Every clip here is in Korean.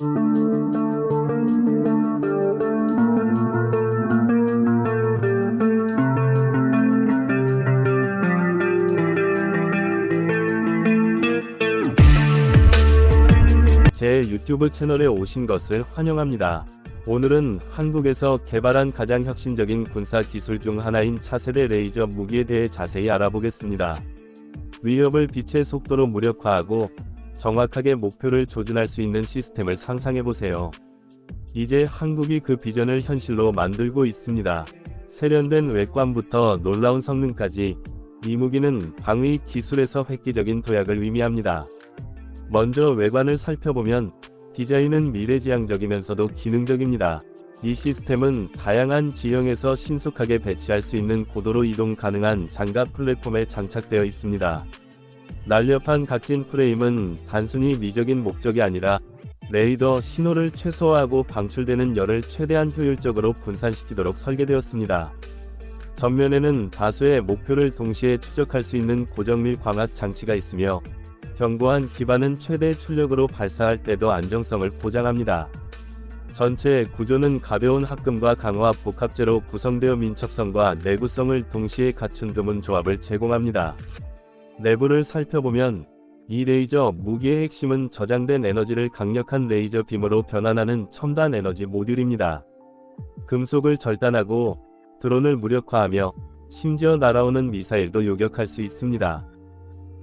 제 유튜브 채널에 오신 것을 환영합니다. 오늘은 한국에서 개발한 가장 혁신적인 군사 기술 중 하나인 차세대 레이저 무기에 대해 자세히 알아보겠습니다. 위협을 빛의 속도로 무력화하고 정확하게 목표를 조준할 수 있는 시스템을 상상해 보세요. 이제 한국이 그 비전을 현실로 만들고 있습니다. 세련된 외관부터 놀라운 성능까지 이 무기는 방위 기술에서 획기적인 도약을 의미합니다. 먼저 외관을 살펴보면 디자인은 미래지향적이면서도 기능적입니다. 이 시스템은 다양한 지형에서 신속하게 배치할 수 있는 고도로 이동 가능한 장갑 플랫폼에 장착되어 있습니다. 날렵한 각진 프레임은 단순히 미적인 목적이 아니라 레이더 신호를 최소화하고 방출되는 열을 최대한 효율적으로 분산시키도록 설계되었습니다. 전면에는 다수의 목표를 동시에 추적할 수 있는 고정밀 광학 장치가 있으며 견고한 기반은 최대 출력으로 발사할 때도 안정성을 보장합니다. 전체 구조는 가벼운 합금과 강화 복합재로 구성되어 민첩성과 내구성을 동시에 갖춘 드문 조합을 제공합니다. 내부를 살펴보면 이 레이저 무기의 핵심은 저장된 에너지를 강력한 레이저 빔으로 변환하는 첨단 에너지 모듈입니다. 금속을 절단하고 드론을 무력화하며 심지어 날아오는 미사일도 요격할 수 있습니다.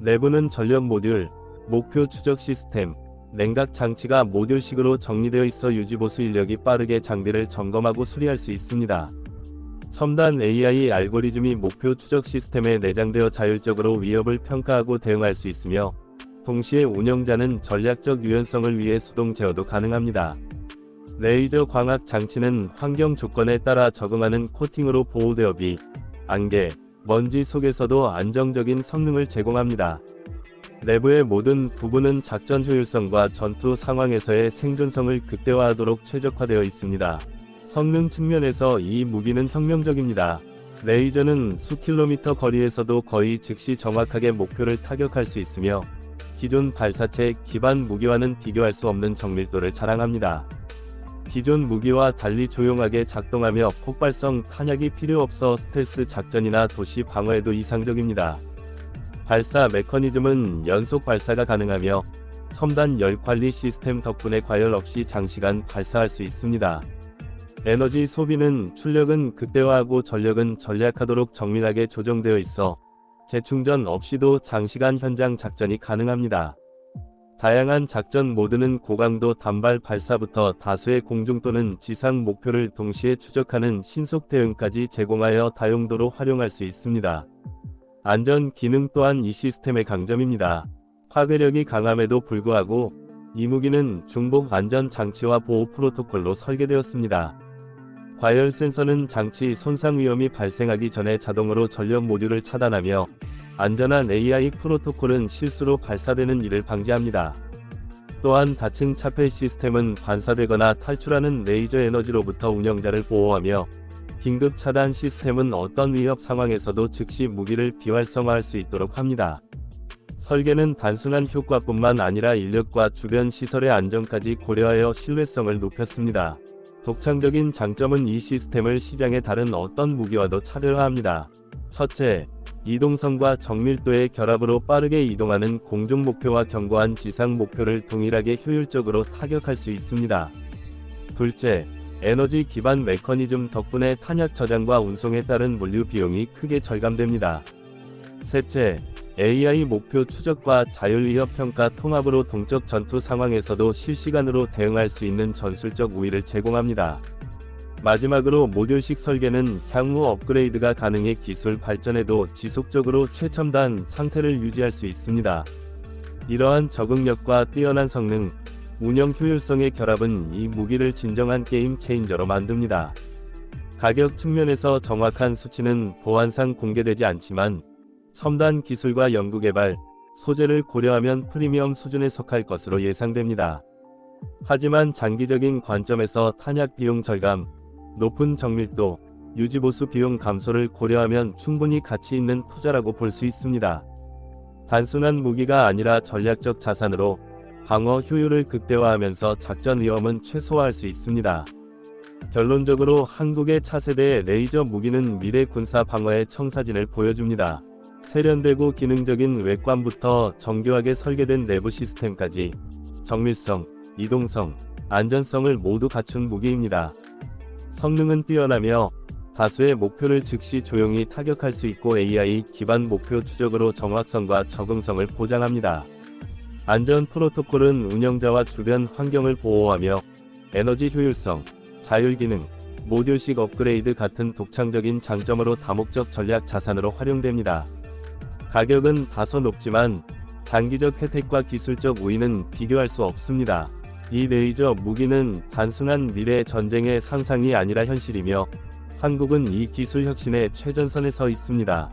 내부는 전력 모듈, 목표 추적 시스템, 냉각 장치가 모듈식으로 정리되어 있어 유지보수 인력이 빠르게 장비를 점검하고 수리할 수 있습니다. 첨단 AI 알고리즘이 목표 추적 시스템에 내장되어 자율적으로 위협을 평가하고 대응할 수 있으며 동시에 운영자는 전략적 유연성을 위해 수동 제어도 가능합니다. 레이저 광학 장치는 환경 조건에 따라 적응하는 코팅으로 보호되어 비, 안개, 먼지 속에서도 안정적인 성능을 제공합니다. 내부의 모든 부분은 작전 효율성과 전투 상황에서의 생존성을 극대화하도록 최적화되어 있습니다. 성능 측면에서 이 무기는 혁명적입니다. 레이저는 수킬로미터 거리에서도 거의 즉시 정확하게 목표를 타격할 수 있으며 기존 발사체 기반 무기와는 비교할 수 없는 정밀도를 자랑합니다. 기존 무기와 달리 조용하게 작동하며 폭발성 탄약이 필요 없어 스텔스 작전이나 도시 방어에도 이상적입니다. 발사 메커니즘은 연속 발사가 가능하며 첨단 열 관리 시스템 덕분에 과열 없이 장시간 발사할 수 있습니다. 에너지 소비는 출력은 극대화하고 전력은 전략하도록 정밀하게 조정되어 있어 재충전 없이도 장시간 현장 작전이 가능합니다. 다양한 작전 모드는 고강도 단발 발사부터 다수의 공중 또는 지상 목표를 동시에 추적하는 신속 대응까지 제공하여 다용도로 활용할 수 있습니다. 안전 기능 또한 이 시스템의 강점입니다. 파괴력이 강함에도 불구하고 이 무기는 중복 안전 장치와 보호 프로토콜로 설계되었습니다. 과열 센서는 장치 손상 위험이 발생하기 전에 자동으로 전력 모듈을 차단하며 안전한 AI 프로토콜은 실수로 발사되는 일을 방지합니다. 또한 다층 차폐 시스템은 반사되거나 탈출하는 레이저 에너지로부터 운영자를 보호하며 긴급 차단 시스템은 어떤 위협 상황에서도 즉시 무기를 비활성화할 수 있도록 합니다. 설계는 단순한 효과뿐만 아니라 인력과 주변 시설의 안전까지 고려하여 신뢰성을 높였습니다. 독창적인 장점은 이 시스템을 시장의 다른 어떤 무기와도 차별화합니다. 첫째, 이동성과 정밀도의 결합으로 빠르게 이동하는 공중 목표와 견고한 지상 목표를 동일하게 효율적으로 타격할 수 있습니다. 둘째, 에너지 기반 메커니즘 덕분에 탄약 저장과 운송에 따른 물류 비용이 크게 절감됩니다. 셋째, AI 목표 추적과 자율위협 평가 통합으로 동적 전투 상황에서도 실시간으로 대응할 수 있는 전술적 우위를 제공합니다. 마지막으로 모듈식 설계는 향후 업그레이드가 가능해 기술 발전에도 지속적으로 최첨단 상태를 유지할 수 있습니다. 이러한 적응력과 뛰어난 성능, 운영 효율성의 결합은 이 무기를 진정한 게임 체인저로 만듭니다. 가격 측면에서 정확한 수치는 보안상 공개되지 않지만 첨단 기술과 연구개발, 소재를 고려하면 프리미엄 수준에 속할 것으로 예상됩니다. 하지만 장기적인 관점에서 탄약 비용 절감, 높은 정밀도, 유지보수 비용 감소를 고려하면 충분히 가치 있는 투자라고 볼 수 있습니다. 단순한 무기가 아니라 전략적 자산으로 방어 효율을 극대화하면서 작전 위험은 최소화할 수 있습니다. 결론적으로 한국의 차세대 레이저 무기는 미래 군사 방어의 청사진을 보여줍니다. 세련되고 기능적인 외관부터 정교하게 설계된 내부 시스템까지 정밀성, 이동성, 안전성을 모두 갖춘 무기입니다. 성능은 뛰어나며 다수의 목표를 즉시 조용히 타격할 수 있고 AI 기반 목표 추적으로 정확성과 적응성을 보장합니다. 안전 프로토콜은 운영자와 주변 환경을 보호하며 에너지 효율성, 자율 기능, 모듈식 업그레이드 같은 독창적인 장점으로 다목적 전략 자산으로 활용됩니다. 가격은 다소 높지만 장기적 혜택과 기술적 우위는 비교할 수 없습니다. 이 레이저 무기는 단순한 미래 전쟁의 상상이 아니라 현실이며 한국은 이 기술 혁신의 최전선에 서 있습니다.